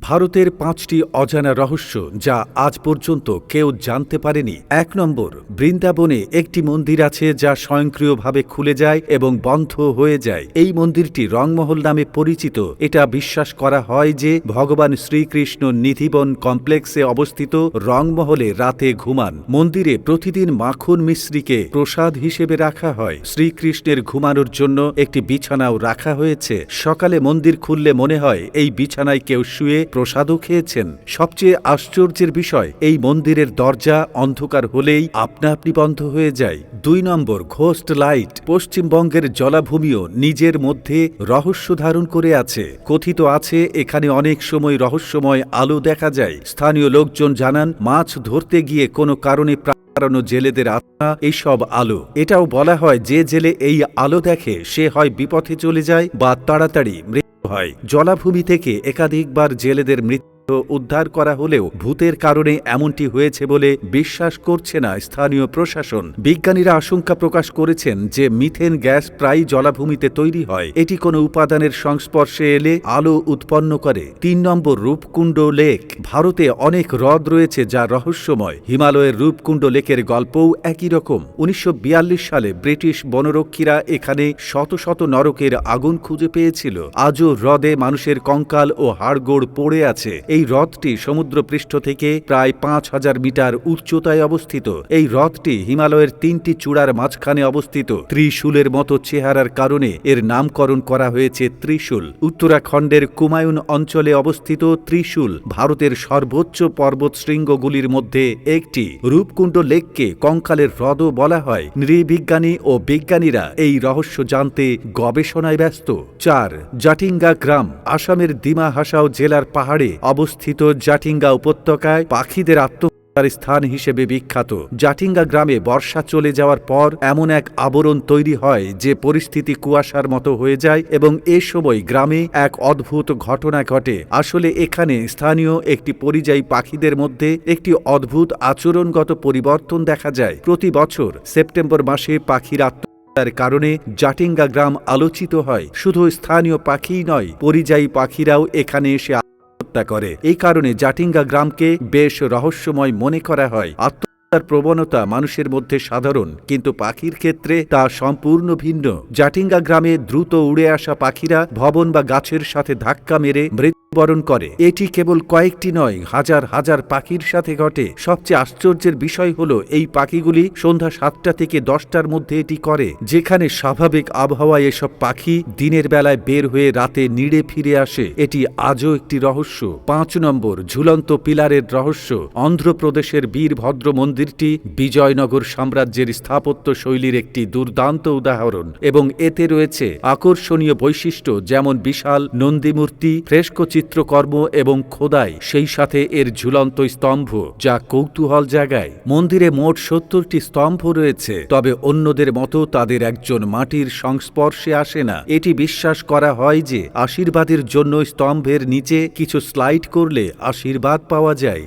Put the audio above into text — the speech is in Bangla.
ভারতের পাঁচটি অজানা রহস্য যা আজ পর্যন্ত কেউ জানতে পারেনি। এক নম্বর, বৃন্দাবনে একটি মন্দির আছে যা স্বয়ংক্রিয়ভাবে খুলে যায় এবং বন্ধ হয়ে যায়। এই মন্দিরটি রংমহল নামে পরিচিত। এটা বিশ্বাস করা হয় যে ভগবান শ্রীকৃষ্ণ নিধিবন কমপ্লেক্সে অবস্থিত রংমহলে রাতে ঘুমান। মন্দিরে প্রতিদিন মাখন মিশ্রিকে প্রসাদ হিসেবে রাখা হয়। শ্রীকৃষ্ণের ঘুমানোর জন্য একটি বিছানাও রাখা হয়েছে। সকালে মন্দির খুললে মনে হয়, এই বিছানায় কেউ শুয়ে প্রসাদও খেয়েছেন। সবচেয়ে আশ্চর্যের বিষয়, এই মন্দিরের দরজা অন্ধকার হলেই আপনা আপনি বন্ধ হয়ে যায়। দুই নম্বর, ঘোস্ট লাইট, পশ্চিমবঙ্গের জলাভূমিও নিজের মধ্যে রহস্য ধারণ করে আছে। কথিত আছে, এখানে অনেক সময় রহস্যময় আলো দেখা যায়। স্থানীয় লোকজন জানান, মাছ ধরতে গিয়ে কোনো কারণে হারানো জেলেদের আত্মা এইসব আলো। এটাও বলা হয়, যে জেলে এই আলো দেখে সে হয় বিপথে চলে যায় বা তাড়াতাড়ি হয়। জলাভূমি থেকে একাধিকবার জেলেদের মৃত্যু উদ্ধার করা হলেও ভূতের কারণে এমনটি হয়েছে বলে বিশ্বাস করছে না স্থানীয় প্রশাসন। বিজ্ঞানীরা আশঙ্কা প্রকাশ করেছেন যে মিথেন গ্যাস প্রায় জলাভূমিতে তৈরি হয়। এটি কোনো উপাদানের সংস্পর্শে এলে আলো উৎপন্ন করে। তিন নম্বর রূপকুণ্ড লেক। ভারতে অনেক হ্রদ রয়েছে যা রহস্যময়। হিমালয়ের রূপকুণ্ড লেকের গল্পও একই রকম। উনিশশো বিয়াল্লিশ সালে ব্রিটিশ বনরক্ষীরা এখানে শত শত নরকের আগুন খুঁজে পেয়েছিল। আজও হ্রদে মানুষের কঙ্কাল ও হাড়গোড় পড়ে আছে। এই হ্রদটি সমুদ্রপৃষ্ঠ থেকে প্রায় পাঁচ হাজার মিটার উচ্চতায় অবস্থিত। এই হ্রদটি হিমালয়ের তিনটি চূড়ার মাঝখানে অবস্থিত। ত্রিশূলের মতো চেহারার কারণে এর নামকরণ করা হয়েছে ত্রিশূল। উত্তরাখণ্ডের কুমায়ুন অঞ্চলে অবস্থিত ত্রিশূল ভারতের সর্বোচ্চ পর্বত শৃঙ্গগুলির মধ্যে একটি। রূপকুণ্ড লেককে কঙ্কালের হ্রদও বলা হয়। নৃবিজ্ঞানী ও বিজ্ঞানীরা এই রহস্য জানতে গবেষণায় ব্যস্ত। চার, জাটিঙ্গা গ্রাম, আসামের দিমা হাসাও জেলার পাহাড়ে অবস্থিত। জাটিঙ্গা উপত্যকায় পাখিদের আত্ম তার স্থান হিসেবে বিখ্যাত। জাটিঙ্গা গ্রামে বর্ষা চলে যাওয়ার পর এমন এক আবরণ তৈরি হয় যে পরিস্থিতি কুয়াশার মতো হয়ে যায় এবং এ সময় গ্রামে এক অদ্ভুত ঘটনা ঘটে। আসলে এখানে স্থানীয় একটি পরিযায়ী পাখিদের মধ্যে একটি অদ্ভুত আচরণগত পরিবর্তন দেখা যায়। প্রতি বছর সেপ্টেম্বর মাসে পাখির আত্ম তার কারণে জাটিঙ্গা গ্রাম আলোচিত হয়। শুধু স্থানীয় পাখিই নয়, পরিযায়ী পাখিরাও এখানে এসে হত্যা করে। এই কারণে জাটিঙ্গা গ্রামকে বেশ রহস্যময় মনে করা হয়। আত্মহত্যার প্রবণতা মানুষের মধ্যে সাধারণ, কিন্তু পাখির ক্ষেত্রে তা সম্পূর্ণ ভিন্ন। জাটিঙ্গা গ্রামে দ্রুত উড়ে আসা পাখিরা ভবন বা গাছের সাথে ধাক্কা মেরে মৃত্যুবরণ করে। এটি কেবল কয়েকটি নয়, হাজার হাজার পাখির সাথে ঘটে। সবচেয়ে আশ্চর্যের বিষয় হল, এই পাখিগুলি সন্ধ্যা সাতটা থেকে দশটার মধ্যে এটি করে, যেখানে স্বাভাবিক আবহাওয়ায় এসব পাখি দিনের বেলায় বের হয়ে রাতে নিড়ে ফিরে আসে। এটি আজও একটি রহস্য। পাঁচ নম্বর, ঝুলন্ত পিলারের রহস্য। অন্ধ্রপ্রদেশের বীরভদ্র মন্দিরটি বিজয়নগর সাম্রাজ্যের স্থাপত্য শৈলীর একটি দুর্দান্ত উদাহরণ এবং এতে রয়েছে আকর্ষণীয় বৈশিষ্ট্য, যেমন বিশাল নন্দীমূর্তি, ফ্রেস্কো চিত্রকর্ম এবং খোদাই সেই সাথে এর ঝুলন্ত স্তম্ভ, যা কৌতূহল জায়গায় মন্দিরে মোট সত্তরটি স্তম্ভ রয়েছে, তবে অন্যদের মতো তাদের একজন মাটির সংস্পর্শে আসে না। এটি বিশ্বাস করা হয় যে, আশীর্বাদের জন্য স্তম্ভের নিচে কিছু স্লাইড করলে আশীর্বাদ পাওয়া যায়।